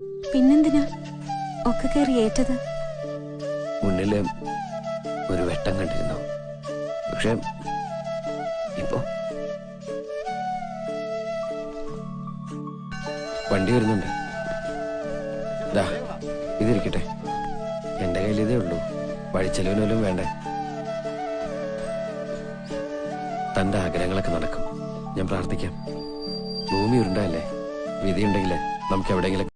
പിന്നെന്തിനാ? ഒക്കെ കയറി ഏറ്റത്? മുന്നിൽ ഒരു വെട്ടം കണ്ടിരുന്നു. പക്ഷെ ഇപ്പോ? വണ്ടി വരുന്നുണ്ട്. ദാ ഇതിരിക്കട്ടെ. എന്റെ കയ്യിൽ ഇതേ ഉള്ളൂ. വഴിച്ചെലവിനോലും വേണ്ടേ? തന്റെ ആഗ്രഹങ്ങളൊക്കെ നടക്കും. ഞാൻ പ്രാർത്ഥിക്കാം. ഭൂമി ഉരുണ്ടല്ലേ? വിധിയുണ്ടെങ്കിലേ നമുക്ക് എവിടെയെങ്കിലും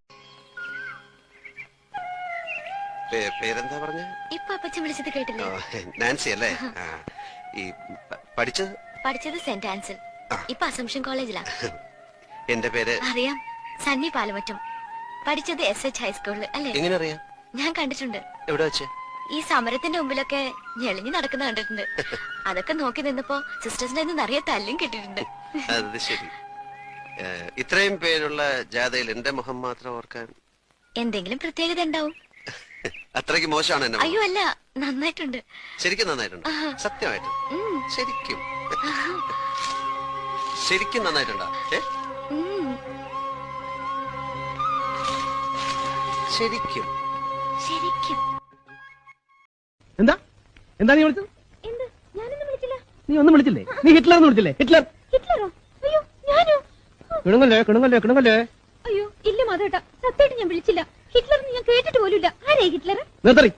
പേരെന്താ പറഞ്ഞ? ഇപ്പൊ അപ്പച്ചൻ വിളിച്ചത് കേട്ടില്ലേ? നാൻസി അല്ലേ? ഈ പഠിച്ചത്? പഠിച്ചത് സെന്റ് ആൻസൽ. ഇപ്പൊ അസംഷൻ കോളേജിലാ. എന്റെ പേര്? അറിയാം. സണ്ണി പാലമറ്റം. പഠിച്ചത് എസ് എച്ച് ഹൈസ്കൂളിൽ അല്ലേ? എങ്ങനെ അറിയാം ഞാൻ കണ്ടിട്ടുണ്ട്. എവിടെ വെച്ച്? ഈ സമരത്തിന്റെ മുമ്പിലൊക്കെ ഞെളിഞ്ഞു നടക്കുന്ന കണ്ടിട്ടുണ്ട്. അതൊക്കെ നോക്കി നിന്നപ്പോ സിസ്റ്റേഴ്സിന്റെ നിന്ന് നിറയെ തല്ലും കിട്ടിയിട്ടുണ്ട്. അത് ശരി. ഇത്രയും പേരുള്ള ജാഥയിൽ എന്റെ മുഖം മാത്രം ഓർക്കാൻ എന്തെങ്കിലും പ്രത്യേകത ഉണ്ടാവും. അത്രയ്ക്ക് മോശമാണ് എന്നെ അയ്യോ അല്ല നന്നായിട്ടുണ്ട്. ശരിക്കും നന്നായിട്ടുണ്ട്. സത്യമായിട്ട്. ശരിക്കും. ശരിക്കും നന്നായിട്ടുണ്ടോ. ശരിക്കും. ശരിക്കും. എന്താ? എന്താ നീ വിളിച്ചത്? എന്ത്? ഞാനൊന്നും വിളിച്ചില്ല. നീ ഒന്നും വിളിച്ചില്ലേ? നീ ഹിറ്റ്ലർ എന്ന് വിളിച്ചില്ലേ? ഹിറ്റ്ലർ. ഹിറ്റ്ലറോ? അയ്യോ ഞാനോ? കിണുങ്ങല്ലേ കിണുങ്ങല്ലേ കിണുങ്ങല്ലേ? അയ്യോ ഇല്ല മാധവേട്ട. സത്യമായിട്ട് ഞാൻ വിളിച്ചില്ല. ഹിറ്റ്ലർ ഞാൻ കേട്ടിട്ട് പോലും ഇല്ല ആരേ ഹിറ്റ്ലർ നിർത്തറി